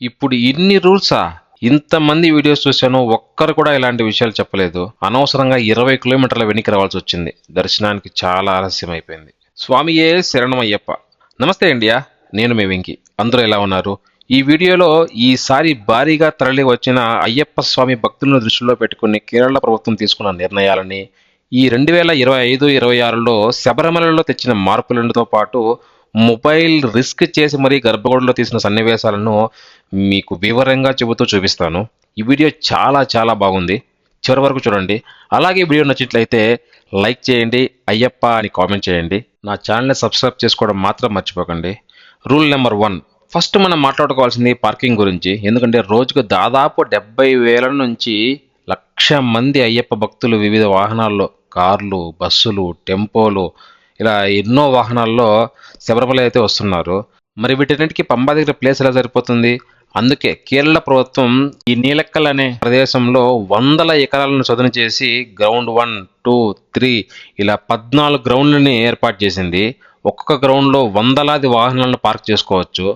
ఇప్పుడు ఇన్ని రూల్సా? ఇంతమంది వీడియోస్ చూశాను ఒక్కరు కూడా ఇలాంటి విషయాలు చెప్పలేదు. అనవసరంగా ఇరవై కిలోమీటర్ల వెనక్కి రావాల్సి వచ్చింది. దర్శనానికి చాలా ఆలస్యం అయిపోయింది స్వామియే శరణమయ్యప్ప. నమస్తే ఇండియా నేను మీ వెంకి. అందరూ ఎలా ఉన్నారు? ఈ వీడియోలో ఈసారి భారీగా తరలి వచ్చిన అయ్యప్ప స్వామి భక్తులను దృష్టిలో పెట్టుకుని కేరళ ప్రభుత్వం తీసుకున్న నిర్ణయాలని ఈ రెండు వేల ఇరవై ఐదు ఇరవై ఆరులో శబరిమలలో తెచ్చిన మార్పులతో పాటు మొబైల్ రిస్క్ చేసి మరీ గర్భగుడిలో తీసిన సన్నివేశాలను మీకు వివరంగా చెబుతూ చూపిస్తాను. ఈ వీడియో చాలా చాలా బాగుంది. చివరి వరకు చూడండి. అలాగే వీడియో నచ్చినట్లయితే లైక్ చేయండి అయ్యప్ప అని కామెంట్ చేయండి. నా ఛానల్ని సబ్స్క్రైబ్ చేసుకోవడం మాత్రం మర్చిపోకండి. Rule number one. ఫస్ట్ మనం మాట్లాడుకోవాల్సింది పార్కింగ్ గురించి. ఎందుకంటే రోజుకు దాదాపు డెబ్బై వేల నుంచి లక్ష మంది అయ్యప్ప భక్తులు వివిధ వాహనాల్లో కార్లు బస్సులు టెంపోలు ఇలా ఎన్నో వాహనాల్లో శబరిమల అయితే వస్తున్నారు. మరి వీటన్నిటికీ పంబా దగ్గర ప్లేస్ ఎలా సరిపోతుంది? అందుకే కేరళ ప్రభుత్వం ఈ నీలక్కల్ అనే ప్రదేశంలో వందల ఎకరాలను చదును చేసి గ్రౌండ్ వన్ టూ త్రీ ఇలా పద్నాలుగు గ్రౌండ్లని ఏర్పాటు చేసింది. ఒక్కొక్క గ్రౌండ్లో వందలాది వాహనాలను పార్క్ చేసుకోవచ్చు.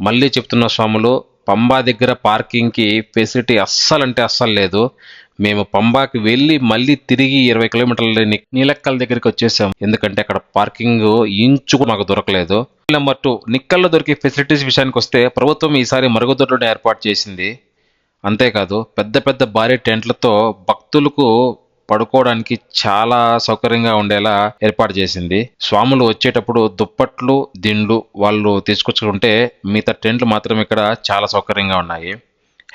మళ్ళీ చెప్తున్న స్వాములు పంబా దగ్గర పార్కింగ్కి ఫెసిలిటీ అస్సలు అంటే అస్సలు లేదు. మేము పంబాకి వెళ్ళి మళ్ళీ తిరిగి ఇరవై కిలోమీటర్ల ని- నీలక్కల్ దగ్గరికి వచ్చేసాం. ఎందుకంటే అక్కడ పార్కింగ్ ఇంచు మాకు దొరకలేదు. నెంబర్ టూ నిక్కల్లో దొరికే ఫెసిలిటీస్ విషయానికి వస్తే ప్రభుత్వం ఈసారి మరుగుదొడ్లను ఏర్పాటు చేసింది. అంతేకాదు పెద్ద పెద్ద భారీ టెంట్లతో భక్తులకు పడుకోవడానికి చాలా సౌకర్యంగా ఉండేలా ఏర్పాటు చేసింది. స్వాములు వచ్చేటప్పుడు దుప్పట్లు దిండ్లు వాళ్ళు తీసుకొచ్చుకుంటే మిగతా టెంట్లు మాత్రం ఇక్కడ చాలా సౌకర్యంగా ఉన్నాయి.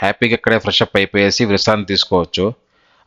హ్యాపీగా ఇక్కడే ఫ్రెష్ అప్ అయిపోయేసి విశ్రాంతి తీసుకోవచ్చు.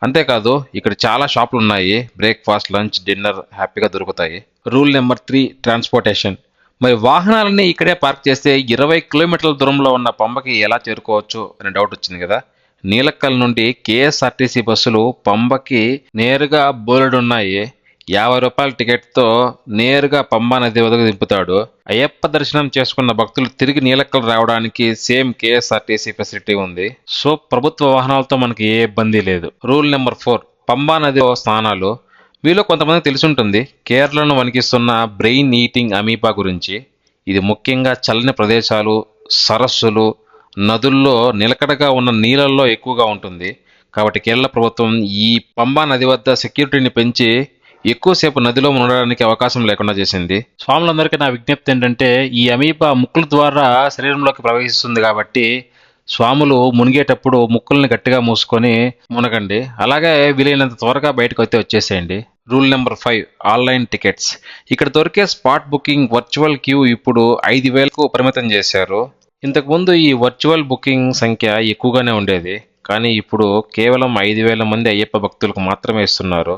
అంతేకాదు ఇక్కడ చాలా షాపులు ఉన్నాయి. బ్రేక్ఫాస్ట్ లంచ్ డిన్నర్ హ్యాపీగా దొరుకుతాయి. Rule number three transportation. మరి వాహనాలన్నీ ఇక్కడే పార్క్ చేస్తే ఇరవై కిలోమీటర్ల దూరంలో ఉన్న పంపకి ఎలా చేరుకోవచ్చు అనే డౌట్ వచ్చింది కదా. నీలక్కల్ నుండి కేఎస్ఆర్టీసీ బస్సులు పంబకి నేరుగా బోలెడు ఉన్నాయి యాభై రూపాయల టికెట్తో నేరుగా పంబా నది వద్దకు దింపుతాడు. అయ్యప్ప దర్శనం చేసుకున్న భక్తులు తిరిగి నీలక్కలు రావడానికి సేమ్ కేఎస్ఆర్టీసీ ఫెసిలిటీ ఉంది. సో ప్రభుత్వ వాహనాలతో మనకి ఏ ఇబ్బంది లేదు. రూల్ నెంబర్ ఫోర్ పంబా నదిలో స్నానాలు. మీలో కొంతమంది తెలిసి ఉంటుంది కేరళను వణికిస్తున్న బ్రెయిన్ ఈటింగ్ అమీబా గురించి. ఇది ముఖ్యంగా చల్లని ప్రదేశాలు సరస్సులు నదుల్లో నిలకడగా ఉన్న నీళ్ళల్లో ఎక్కువగా ఉంటుంది. కాబట్టి కేరళ ప్రభుత్వం ఈ పంబా నది వద్ద సెక్యూరిటీని పెంచి ఎక్కువసేపు నదిలో ఉండడానికి అవకాశం లేకుండా చేసింది. స్వాములందరికీ నా విజ్ఞప్తి ఏంటంటే ఈ అమీబా ముక్కుల ద్వారా శరీరంలోకి ప్రవేశిస్తుంది కాబట్టి స్వాములు మునిగేటప్పుడు ముక్కుల్ని గట్టిగా మూసుకొని మునగండి. అలాగే వీలైనంత త్వరగా బయటకు అయితే వచ్చేసేయండి. Rule number five online tickets. ఇక్కడ దొరికే స్పాట్ బుకింగ్ వర్చువల్ క్యూ ఇప్పుడు ఐదు వేలకు పరిమితం చేశారు. ఇంతకుముందు ఈ వర్చువల్ బుకింగ్ సంఖ్య ఎక్కువగానే ఉండేది. కానీ ఇప్పుడు కేవలం ఐదు వేల మంది అయ్యప్ప భక్తులకు మాత్రమే ఇస్తున్నారు.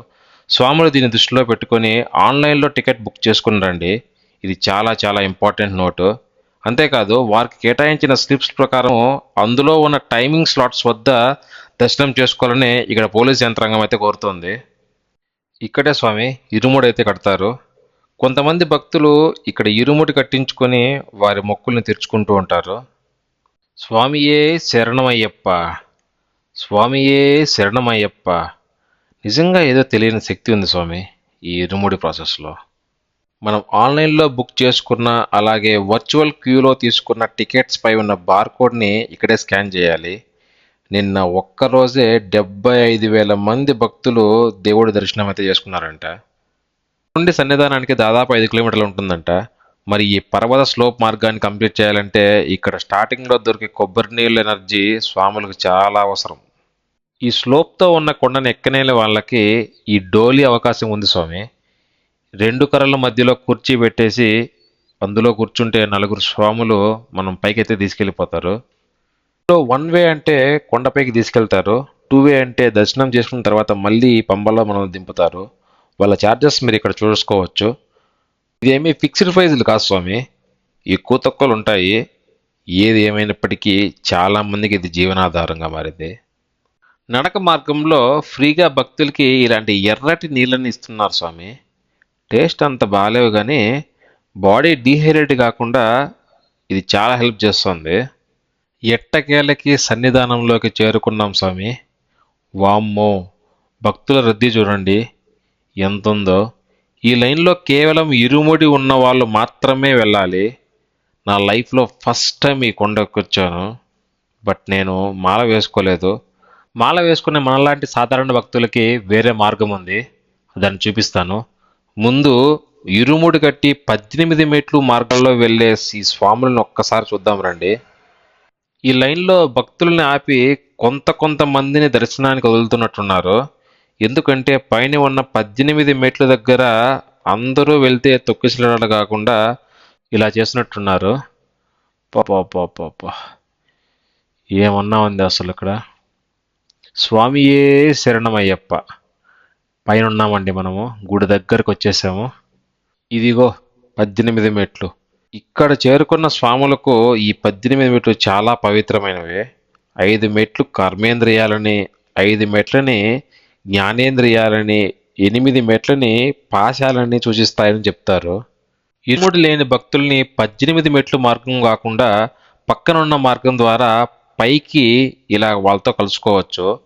స్వాములు దీన్ని దృష్టిలో పెట్టుకొని ఆన్లైన్లో టికెట్ బుక్ చేసుకుని రండి. ఇది చాలా చాలా ఇంపార్టెంట్ నోటు. అంతేకాదు వారికి కేటాయించిన స్లిప్స్ ప్రకారం అందులో ఉన్న టైమింగ్ స్లాట్స్ వద్ద దర్శనం చేసుకోవాలని ఇక్కడ పోలీస్ యంత్రాంగం అయితే కోరుతోంది. ఇక్కడే స్వామి ఇరుముడైతే అయితే కడతారు. కొంతమంది భక్తులు ఇక్కడ ఇరుముడి కట్టించుకొని వారి మొక్కుల్ని తెరుచుకుంటూ ఉంటారు. స్వామియే శరణమయ్యప్ప స్వామియే శరణమయ్యప్ప. నిజంగా ఏదో తెలియని శక్తి ఉంది స్వామి ఈ ఇరుముడి ప్రాసెస్లో. మనం ఆన్లైన్లో బుక్ చేసుకున్న అలాగే వర్చువల్ క్యూలో తీసుకున్న టికెట్స్ పై ఉన్న బార్కోడ్ని ఇక్కడే స్కాన్ చేయాలి. నిన్న ఒక్కరోజే డెబ్బై ఐదు వేల మంది భక్తులు దేవుడి దర్శనం అయితే చేసుకున్నారంట. నుండి సన్నిధానానికి దాదాపు ఐదు కిలోమీటర్లు ఉంటుందంట. మరి ఈ పర్వత స్లోప్ మార్గాన్ని కంప్లీట్ చేయాలంటే ఇక్కడ స్టార్టింగ్లో దొరికే కొబ్బరి నీళ్ళ ఎనర్జీ స్వాములకు చాలా అవసరం. ఈ స్లోప్తో ఉన్న కొండను ఎక్కనేళ్ళ వాళ్ళకి ఈ డోలీ అవకాశం ఉంది స్వామి. రెండు కర్రల మధ్యలో కుర్చీ పెట్టేసి అందులో కూర్చుంటే నలుగురు స్వాములు మనం పైకైతే తీసుకెళ్ళిపోతారు. సో వన్ వే అంటే కొండపైకి తీసుకెళ్తారు. టూ వే అంటే దర్శనం చేసుకున్న తర్వాత మళ్ళీ పంబలో మనం దింపుతారు. వాళ్ళ ఛార్జెస్ మీరు ఇక్కడ చూసుకోవచ్చు. ఇదేమీ ఫిక్స్డ్ ప్రైజులు కాదు స్వామి. ఎక్కువ తక్కువలు ఉంటాయి. ఏది ఏమైనప్పటికీ చాలామందికి ఇది జీవనాధారంగా మారింది. నడక మార్గంలో ఫ్రీగా భక్తులకి ఇలాంటి ఎర్రటి నీళ్ళని ఇస్తున్నారు స్వామి. టేస్ట్ అంత బాగాలేవు కానీ బాడీ డీహైడ్రేట్ కాకుండా ఇది చాలా హెల్ప్ చేస్తుంది. ఎట్టకేలకి సన్నిధానంలోకి చేరుకున్నాం స్వామి. వామ్మో భక్తుల రద్దీ చూడండి. ఎంత ఉందో ఈ లైన్లో కేవలం ఇరుముడి ఉన్న వాళ్ళు మాత్రమే వెళ్ళాలి. నా లైఫ్లో ఫస్ట్ టైం ఈ కొండకు వచ్చాను. బట్ నేను మాల వేసుకోలేదు. మాల వేసుకునే మనలాంటి సాధారణ భక్తులకి వేరే మార్గం ఉంది. దాన్ని చూపిస్తాను. ముందు ఇరుముడి కట్టి పద్దెనిమిది మెట్లు మార్గంలో వెళ్ళే ఈ స్వాములను ఒక్కసారి చూద్దాం రండి. ఈ లైన్లో భక్తుల్ని ఆపి కొంత కొంతమందిని దర్శనానికి వదులుతున్నట్టున్నారు. ఎందుకంటే పైన ఉన్న పద్దెనిమిది మెట్ల దగ్గర అందరూ వెళ్తే తొక్కిసలాడాలు కాకుండా ఇలా చేసినట్టున్నారు. పాప ఏమన్నా ఉంది అసలు ఇక్కడ? స్వామియే శరణమయ్యప్ప. పైన ఉన్నామండి మనము. గుడి దగ్గరకు వచ్చేసాము. ఇదిగో పద్దెనిమిది మెట్లు. ఇక్కడ చేరుకున్న స్వాములకు ఈ పద్దెనిమిది మెట్లు చాలా పవిత్రమైనవి. ఐదు మెట్లు కర్మేంద్రియాలని ఐదు మెట్లని జ్ఞానేంద్రియాలని ఎనిమిది మెట్లని పాశాలని సూచిస్తాయని చెప్తారు. ఇరుముడి లేని భక్తుల్ని పద్దెనిమిది మెట్లు మార్గం కాకుండా పక్కనున్న మార్గం ద్వారా పైకి ఇలా వాళ్ళతో కలుసుకోవచ్చు.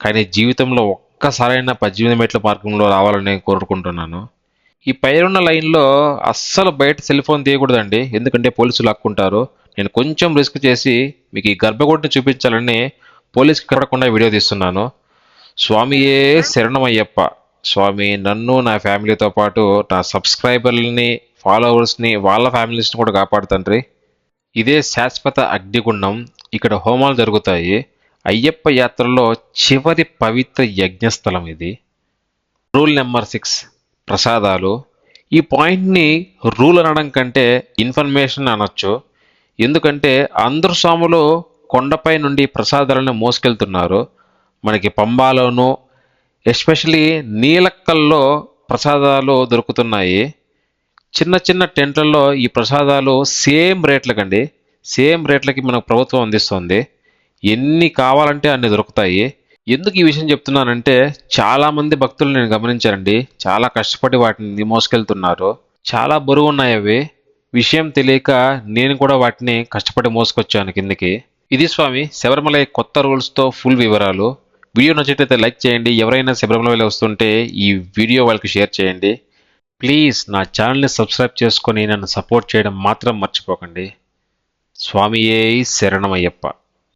కానీ జీవితంలో ఒక్కసారైనా పద్దెనిమిది మెట్ల మార్గంలో రావాలని నేను కోరుకుంటున్నాను. ఈ పైరున్న లైన్లో అస్సలు బయట సెల్ ఫోన్ తీయకూడదండి. ఎందుకంటే పోలీసులు లాక్కుంటారు. నేను కొంచెం రిస్క్ చేసి మీకు ఈ గర్భగుడిని చూపించాలని పోలీస్కి కడకుండా వీడియో తీస్తున్నాను. స్వామియే శరణమయ్యప్ప. స్వామి నన్ను నా ఫ్యామిలీతో పాటు నా సబ్స్క్రైబర్లని ఫాలోవర్స్ని వాళ్ళ ఫ్యామిలీస్ని కూడా కాపాడుతండ్రి ఇదే శాశ్వత అగ్నిగుండం. ఇక్కడ హోమాలు జరుగుతాయి. అయ్యప్ప యాత్రలో చివరి పవిత్ర యజ్ఞస్థలం ఇది. రూల్ నెంబర్ సిక్స్ ప్రసాదాలు. ఈ పాయింట్ని రూల్ అనడం కంటే ఇన్ఫర్మేషన్ అనొచ్చు. ఎందుకంటే అందరు స్వాములు కొండపై నుండి ప్రసాదాలను మోసుకెళ్తున్నారు. మనకి పంబాలోను ఎస్పెషలీ నీలక్కల్లో ప్రసాదాలు దొరుకుతున్నాయి. చిన్న చిన్న టెంట్లలో ఈ ప్రసాదాలు సేమ్ రేట్లకండి. సేమ్ రేట్లకి మనకు ప్రభుత్వం అందిస్తుంది. ఎన్ని కావాలంటే అన్ని దొరుకుతాయి. ఎందుకు ఈ విషయం చెప్తున్నానంటే చాలామంది భక్తులు నేను గమనించానండి. చాలా కష్టపడి వాటిని మోసుకెళ్తున్నారు. చాలా బరువు ఉన్నాయి అవి. విషయం తెలియక నేను కూడా వాటిని కష్టపడి మోసుకొచ్చాను కిందకి. ఇది స్వామి శబరిమల కొత్త రూల్స్తో ఫుల్ వివరాలు. వీడియో నచ్చినట్లయితే లైక్ చేయండి. ఎవరైనా శబరిమల వెళ్ళి వస్తుంటే ఈ వీడియో వాళ్ళకి షేర్ చేయండి. ప్లీజ్ నా ఛానల్ని సబ్స్క్రైబ్ చేసుకొని నన్ను సపోర్ట్ చేయడం మాత్రం మర్చిపోకండి. స్వామియే శరణమయ్యప్ప.